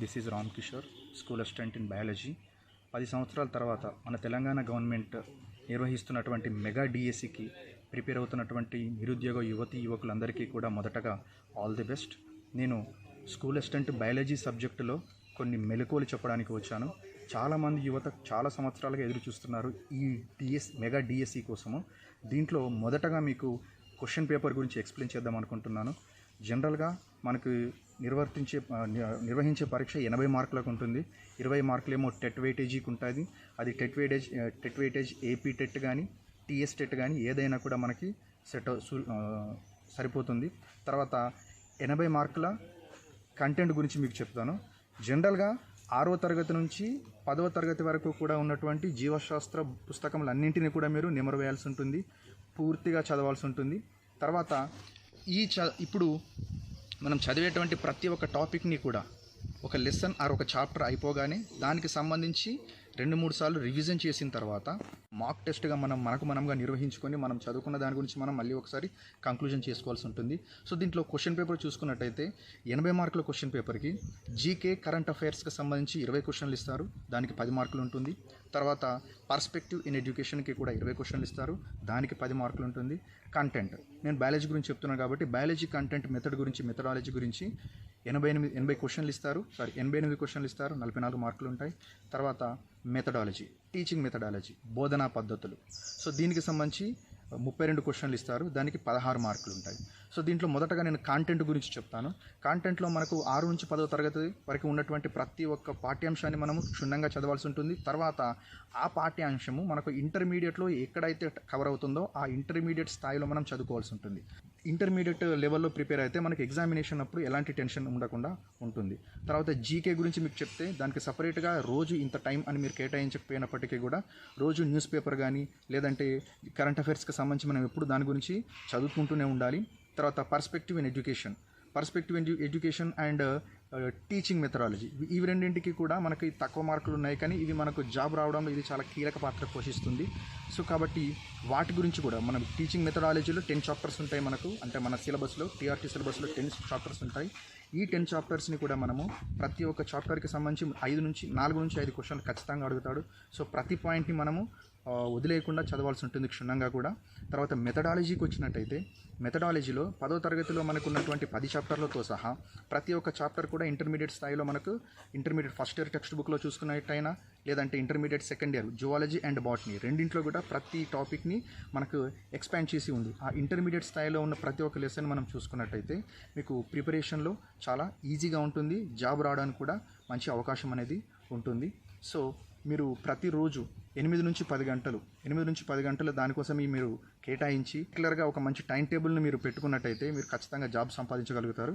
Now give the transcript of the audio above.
This is Ram Kishore school assistant in biology పది సంవత్సరాల తర్వాత మన తెలంగాణ గవర్నమెంట్ నిర్వహిస్తున్నటువంటి మెగా డిఎస్సికి ప్రిపేర్ అవుతున్నటువంటి నిరుద్యోగ యువతి యువకులందరికీ కూడా మొదటగా ఆల్ ది బెస్ట్ నేను స్కూల్ అసిస్టెంట్ బయాలజీ సబ్జెక్టులో కొన్ని మెలకువలు చెప్పడానికి వచ్చాను. చాలామంది యువత చాలా సంవత్సరాలుగా ఎదురు చూస్తున్నారు ఈ డిఎస్ మెగా డిఎస్సి కోసము. దీంట్లో మొదటగా మీకు క్వశ్చన్ పేపర్ గురించి ఎక్స్ప్లెయిన్ చేద్దాం అనుకుంటున్నాను. జనరల్గా మనకి నిర్వర్తించే ని- నిర్వహించే పరీక్ష ఎనభై మార్కులకు ఉంటుంది. ఇరవై మార్కులేమో టెట్ వెయిటేజీకి ఉంటుంది. అది TET weightage TET weightage AP TET కానీ టీఎస్ టెట్ కానీ ఏదైనా కూడా మనకి సెట్ అవు- సరిపోతుంది. తర్వాత ఎనభై మార్కుల కంటెంట్ గురించి మీకు చెప్తాను. జనరల్గా ఆరో తరగతి నుంచి పదవ తరగతి వరకు కూడా ఉన్నటువంటి జీవశాస్త్ర పుస్తకములన్నింటినీ కూడా మీరు నిమరవేయాల్సి ఉంటుంది. పూర్తిగా చదవాల్సి ఉంటుంది. తర్వాత ఈ చ ఇప్పుడు మనం చదివేటువంటి ప్రతి ఒక్క టాపిక్ని కూడా ఒక లెసన్ ఆర్ ఒక చాప్టర్ అయిపోగానే దానికి సంబంధించి రెండు మూడు సార్లు రివిజన్ చేసిన తర్వాత మాక్ టెస్ట్గా మనం మనకు మనంగా నిర్వహించుకొని మనం చదువుకున్న దాని గురించి మనం మళ్ళీ ఒకసారి కంక్లూజన్ చేసుకోవాల్సి ఉంటుంది. సో దీంట్లో క్వశ్చన్ పేపర్ చూసుకున్నట్టయితే ఎనభై మార్కుల క్వశ్చన్ పేపర్కి జీకే కరెంట్ అఫైర్స్కి సంబంధించి ఇరవై క్వశ్చన్లు ఇస్తారు. దానికి పది మార్కులు ఉంటుంది. తర్వాత పర్స్పెక్టివ్ ఇన్ ఎడ్యుకేషన్కి కూడా ఇరవై క్వశ్చన్లు ఇస్తారు. దానికి పది మార్కులు ఉంటుంది. కంటెంట్ నేను బయాలజీ గురించి చెప్తున్నాను కాబట్టి బయాలజీ కంటెంట్ మెథడ్ గురించి మెథడాలజీ గురించి ఎనభై ఎనిమిది ఎనభై క్వశ్చన్లు ఇస్తారు. సారీ ఎనభై ఎనిమిది క్వశ్చన్లు ఇస్తారు. నలభై నాలుగు మార్కులు ఉంటాయి. తర్వాత మెథడాలజీ టీచింగ్ మెథడాలజీ బోధనా పద్ధతులు. సో దీనికి సంబంధించి ముప్పై రెండు క్వశ్చన్లు ఇస్తారు. దానికి పదహారు మార్కులు ఉంటాయి. సో దీంట్లో మొదటగా నేను కాంటెంట్ గురించి చెప్తాను. కాంటెంట్లో మనకు ఆరు నుంచి పదో తరగతి వరకు ఉన్నటువంటి ప్రతి ఒక్క పాఠ్యాంశాన్ని మనము క్షుణ్ణంగా చదవాల్సి ఉంటుంది. తర్వాత ఆ పాఠ్యాంశము మనకు ఇంటర్మీడియట్లో ఎక్కడైతే కవర్ అవుతుందో ఆ ఇంటర్మీడియట్ స్థాయిలో మనం చదువుకోవాల్సి ఉంటుంది. ఇంటర్మీడియట్ లెవెల్లో ప్రిపేర్ అయితే మనకి ఎగ్జామినేషన్ అప్పుడు ఎలాంటి టెన్షన్ ఉండకుండా ఉంటుంది. తర్వాత జీకే గురించి మీకు చెప్తే దానికి సపరేట్గా రోజు ఇంత టైం అని మీరు కేటాయించకపోయినప్పటికీ కూడా రోజు న్యూస్ పేపర్ కానీ లేదంటే కరెంట్ అఫైర్స్కి సంబంధించి మనం ఎప్పుడు దాని గురించి చదువుకుంటూనే ఉండాలి. తర్వాత perspective in education. Perspective in education and teaching methodology ఇవి రెండింటికి కూడా మనకి తక్కువ మార్కులు ఉన్నాయి కానీ ఇవి మనకు జాబ్ రావడంలో ఇది చాలా కీలక పాత్ర పోషిస్తుంది. సో కాబట్టి వాటి గురించి కూడా మనం టీచింగ్ మెథడాలజీలో టెన్ చాప్టర్స్ ఉంటాయి మనకు. అంటే మన సిలబస్లో టీఆర్టీ సిలబస్లో టెన్ చాప్టర్స్ ఉంటాయి. ఈ టెన్ చాప్టర్స్ని కూడా మనము ప్రతి ఒక్క చాప్టర్కి సంబంధించి ఐదు నుంచి నాలుగు నుంచి ఐదు క్వశ్చన్లు ఖచ్చితంగా అడుగుతాడు. సో ప్రతి పాయింట్ని మనము వదిలేయకుండా చదవాల్సి ఉంటుంది క్షుణ్ణంగా కూడా. తర్వాత మెథడాలజీకి వచ్చినట్టయితే మెథడాలజీలో పదో తరగతిలో మనకున్నటువంటి పది చాప్టర్లతో సహా ప్రతి ఒక్క చాప్టర్ కూడా ఇంటర్మీడియట్ స్థాయిలో మనకు ఇంటర్మీడియట్ ఫస్ట్ ఇయర్ టెక్స్ట్ బుక్లో చూసుకున్నట్టయినా లేదంటే intermediate second year zoology and botany రెండింట్లో కూడా ప్రతి టాపిక్ని మనకు ఎక్స్పాండ్ చేసి ఉంది. ఆ ఇంటర్మీడియట్ స్థాయిలో ఉన్న ప్రతి ఒక్క లెసన్ మనం చూసుకున్నట్టయితే మీకు ప్రిపరేషన్లో చాలా ఈజీగా ఉంటుంది జాబ్ రావడానికి కూడా మంచి అవకాశం అనేది ఉంటుంది. సో మీరు ప్రతిరోజు ఎనిమిది నుంచి పది గంటలు ఎనిమిది నుంచి పది గంటలు దానికోసం మీరు కేటాయించి క్లియర్గా ఒక మంచి టైం టేబుల్ని మీరు పెట్టుకున్నట్టయితే మీరు ఖచ్చితంగా జాబ్ సంపాదించగలుగుతారు.